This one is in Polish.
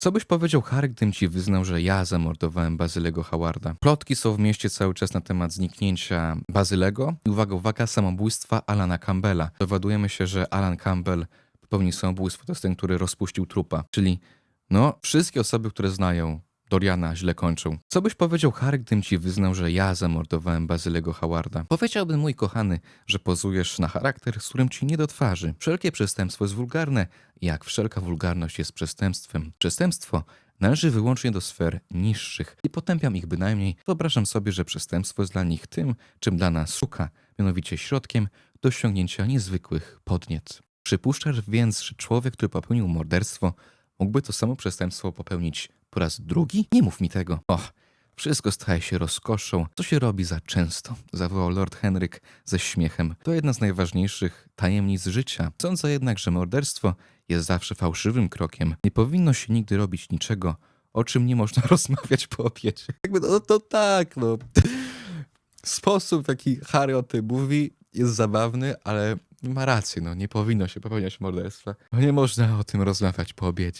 Co byś powiedział, Harry, gdybym ci wyznał, że ja zamordowałem Bazylego Howarda? Plotki są w mieście cały czas na temat zniknięcia Bazylego i uwaga, uwaga, samobójstwa Alana Campbella. Dowiadujemy się, że Alan Campbell popełnił samobójstwo, to jest ten, który rozpuścił trupa. Czyli, no, wszystkie osoby, które znają Doriana źle kończą. Co byś powiedział, Harry, gdybym ci wyznał, że ja zamordowałem Bazylego Howarda? Powiedziałbym, mój kochany, że pozujesz na charakter, z którym ci nie do twarzy. Wszelkie przestępstwo jest wulgarne, jak wszelka wulgarność jest przestępstwem. Przestępstwo należy wyłącznie do sfer niższych i potępiam ich bynajmniej. Wyobrażam sobie, że przestępstwo jest dla nich tym, czym dla nas suka, mianowicie środkiem do osiągnięcia niezwykłych podniec. Przypuszczasz więc, że człowiek, który popełnił morderstwo, mógłby to samo przestępstwo popełnić po raz drugi? Nie mów mi tego. Och, wszystko staje się rozkoszą. Co się robi za często? Zawołał Lord Henryk ze śmiechem. To jedna z najważniejszych tajemnic życia. Sądzę jednak, że morderstwo jest zawsze fałszywym krokiem. Nie powinno się nigdy robić niczego, o czym nie można rozmawiać po obiedzie. Jakby, no to tak, no. Sposób, w jaki Harry o tym mówi, jest zabawny, ale ma rację, no nie powinno się popełniać morderstwa. Nie można o tym rozmawiać po obiedzie.